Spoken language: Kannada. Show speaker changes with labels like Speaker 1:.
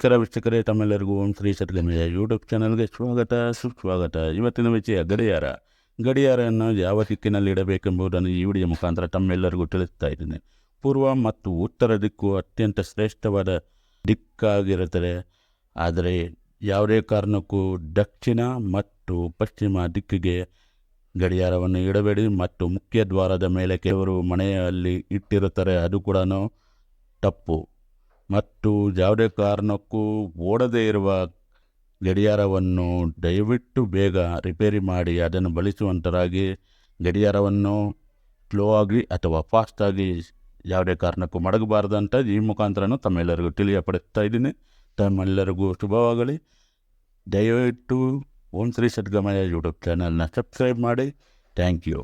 Speaker 1: ನಮಸ್ಕಾರ ವೀಕ್ಷಕರೇ, ತಮ್ಮೆಲ್ಲರಿಗೂ ಓಂ ಶ್ರೀ ಸತ್ಗಮಯ ಯೂಟ್ಯೂಬ್ ಚಾನಲ್ಗೆ ಸ್ವಾಗತ, ಸುಸ್ವಾಗತ. ಇವತ್ತಿನ ವಿಷಯ ಗಡಿಯಾರ. ಗಡಿಯಾರವನ್ನು ಯಾವ ದಿಕ್ಕಿನಲ್ಲಿ ಇಡಬೇಕೆಂಬುದನ್ನು ಈ ವಿಡಿಯೋ ಮುಖಾಂತರ ತಮ್ಮೆಲ್ಲರಿಗೂ ತಿಳಿಸ್ತಾ ಇದ್ದೇನೆ. ಪೂರ್ವ ಮತ್ತು ಉತ್ತರ ದಿಕ್ಕು ಅತ್ಯಂತ ಶ್ರೇಷ್ಠವಾದ ದಿಕ್ಕಾಗಿರುತ್ತದೆ. ಆದರೆ ಯಾವುದೇ ಕಾರಣಕ್ಕೂ ದಕ್ಷಿಣ ಮತ್ತು ಪಶ್ಚಿಮ ದಿಕ್ಕಿಗೆ ಗಡಿಯಾರವನ್ನು ಇಡಬೇಡಿ ಮತ್ತು ಮುಖ್ಯ ದ್ವಾರದ ಮೇಲೆ ಕೆಲವರು ಮನೆಯಲ್ಲಿ ಇಟ್ಟಿರುತ್ತಾರೆ. ಅದು ಕೂಡ ತಪ್ಪು. ಮತ್ತು ಯಾವುದೇ ಕಾರಣಕ್ಕೂ ಓಡದೇ ಇರುವ ಗಡಿಯಾರವನ್ನು ದಯವಿಟ್ಟು ಬೇಗ ರಿಪೇರಿ ಮಾಡಿ, ಅದನ್ನು ಬಳಸುವಂತರಾಗಿ ಗಡಿಯಾರವನ್ನು ಸ್ಲೋ ಆಗಿ ಅಥವಾ ಫಾಸ್ಟಾಗಿ ಯಾವುದೇ ಕಾರಣಕ್ಕೂ ಮಡಗಬಾರ್ದು ಅಂತ ಈ ಮುಖಾಂತರನೂ ತಮ್ಮೆಲ್ಲರಿಗೂ ತಿಳಿಯಪಡಿಸ್ತಾ ಇದ್ದೀನಿ. ತಮ್ಮೆಲ್ಲರಿಗೂ ಶುಭವಾಗಲಿ. ದಯವಿಟ್ಟು ಓಂ ಶ್ರೀ ಸದ್ಗಮಯ ಯೂಟ್ಯೂಬ್ ಚಾನಲ್ನ ಸಬ್ಸ್ಕ್ರೈಬ್ ಮಾಡಿ. Thank you.